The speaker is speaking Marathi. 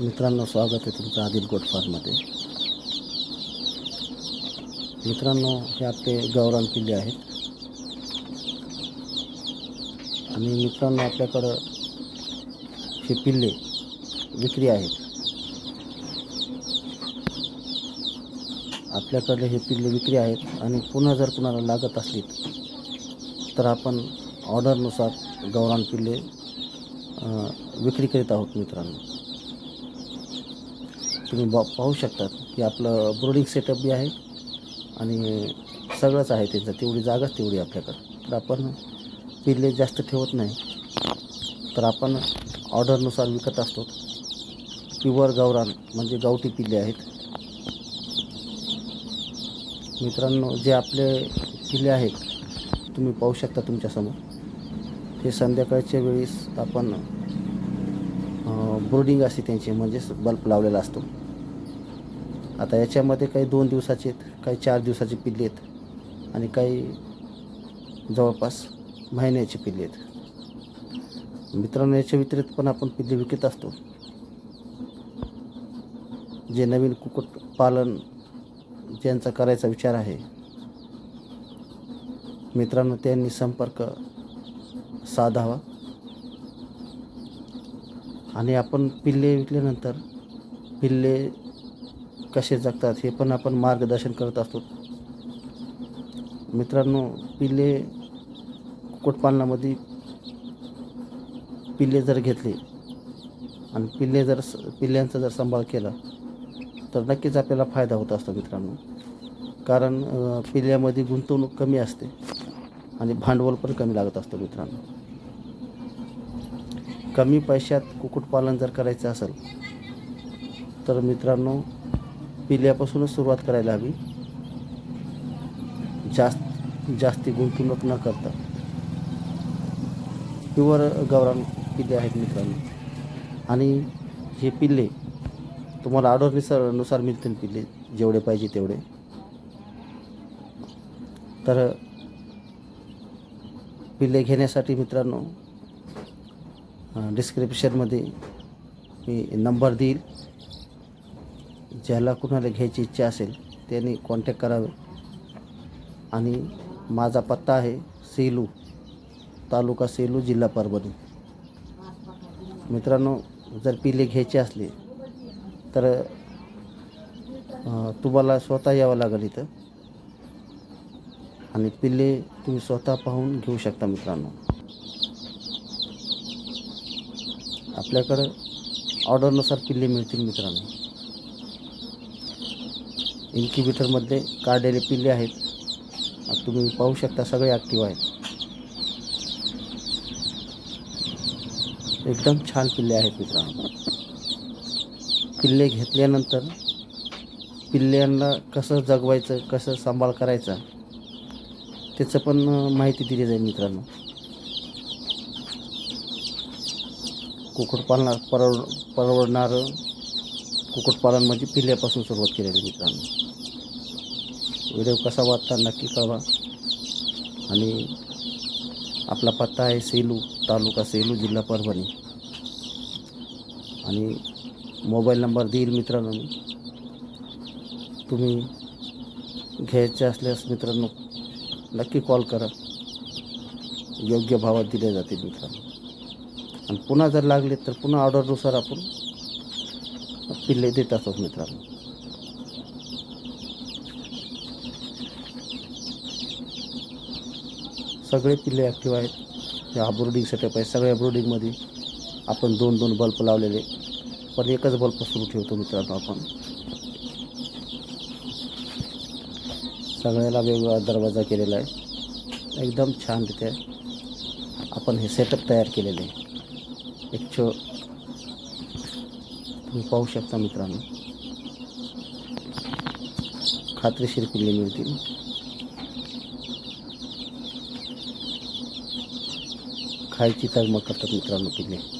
मित्रांनो स्वागत आहे तुमचं आदिल गोट फार्ममध्ये. मित्रांनो हे आपले गौरान किल्ले आहेत. आणि मित्रांनो आपल्याकडं हे पिल्ले विक्री आहेत. आपल्याकडले हे पिल्ले विक्री आहेत आणि पुन्हा जर कुणाला लागत असली तर आपण ऑर्डरनुसार गौरान पिल्ले विक्री करीत आहोत मित्रांनो. तुम्ही बॉ पाहू शकतात की आपलं ब्रोडिंग सेटअप बी आहे आणि सगळंच आहे त्यांचं. तेवढी जागाच तेवढी आपल्याकडं. तर आपण पिल्ले जास्त ठेवत नाही. तर आपण ऑर्डरनुसार विकत असतो. प्युअर गौरान म्हणजे गावठी पिल्ले आहेत. मित्रांनो जे आपले पिल्ले आहेत तुम्ही पाहू शकता तुमच्यासमोर. हे संध्याकाळच्या वेळेस आपण ब्रोडिंग असते त्यांची म्हणजेच बल्ब लावलेला असतो. आता याच्यामध्ये काही दोन दिवसाचे आहेत काही चार दिवसाचे पिल्ले आहेत आणि काही जवळपास महिन्याचे पिल्ले आहेत. मित्रांनो याच्या व्यतिरिक्त पण आपण पिल्ले विकत असतो. जे नवीन कुक्कुटपालन ज्यांचा करायचा विचार आहे. मित्रांनो त्यांनी संपर्क साधावा. आणि आपण पिल्ले विकल्यानंतर पिल्ले कसे जगतात हे पण आपण मार्गदर्शन करत असतो. मित्रांनो पिल्ले कुक्कुटपालनामध्ये पिल्ले जर घेतले आणि पिल्ले जर स- पिल्ल्यांचा जर सांभाळ केला तर नक्कीच आपल्याला फायदा होत असतो मित्रांनो. कारण पिल्ल्यामध्ये गुंतवणूक कमी असते आणि भांडवल पण कमी लागत असतं मित्रांनो. कमी पैशात कुक्कुटपालन जर करायचं असेल तर मित्रांनो पिल्ल्यापासूनच सुरुवात करायला हवी. जास्त जास्ती गुंतवणूक न करता. प्युअर गवरान पिल्ले आहेत मित्रांनो. आणि हे पिल्ले तुम्हाला ऑर्डरनुसार नुसार मिळतील पिल्ले जेवढे पाहिजे तेवढे. तर पिल्ले घेण्यासाठी मित्रांनो डिस्क्रिप्शनमध्ये मी नंबर देईल. ज्याला कुणाला घ्यायची इच्छा असेल त्यांनी कॉन्टॅक्ट करावे. आणि माझा पत्ता आहे सेलू तालुका सेलू जिल्हा परभणी. मित्रांनो जर पिल्ले घ्यायचे असले तर तुम्हाला स्वतः यावं लागेल इथं. आणि पिल्ले तुम्ही स्वतः पाहून घेऊ शकता मित्रांनो. आपल्याकडं ऑर्डरनुसार पिल्ले मिळतील मित्रांनो. इन्क्युबेटरमध्ये काढलेले पिल्ले आहेत. तुम्ही पाहू शकता सगळे ॲक्टिव्ह आहेत. एकदम छान पिल्ले आहेत मित्रांनो. पिल्ले घेतल्यानंतर पिल्ल्यांना कसं जगवायचं कसं सांभाळ करायचा त्याचं पण माहिती दिली जाईल मित्रांनो. कुक्कुटपालना परवड परवडणारं कुक्कुटपालन म्हणजे पिल्ल्यापासून सुरुवात केलेली मित्रांनो. व्हिडिओ कसा वाटता नक्की कळवा. आणि आपला पत्ता आहे सेलू तालुका सेलू जिल्हा परभणी. आणि मोबाईल नंबर देईल मित्रांनो तुम्ही घ्यायचे असल्यास मित्रांनो नक्की कॉल करा. योग्य भावात दिले जातील मित्रांनो. आणि पुन्हा जर लागले तर पुन्हा ऑर्डरनुसार आपण पिल्ले देत असतो मित्रांनो. सगळे पिल्ले ॲक्टिव्ह आहेत. हे हा ब्रोडिंग सेटअप आहे. सगळ्या ब्रोडिंगमध्ये आपण दोन दोन बल्ब लावलेले. पण एकच बल्ब सुरू ठेवतो मित्रांनो आपण. सगळ्याला वेगवेगळा दरवाजा केलेला आहे. एकदम छानरित्या आपण हे सेटअप तयार केलेले आहे. एक तुम्ही पाहू शकता मित्रांनो. खात्रीशीर किल्ले मिळतील. खायची तगमग करतात मित्रांनो पिल्ले.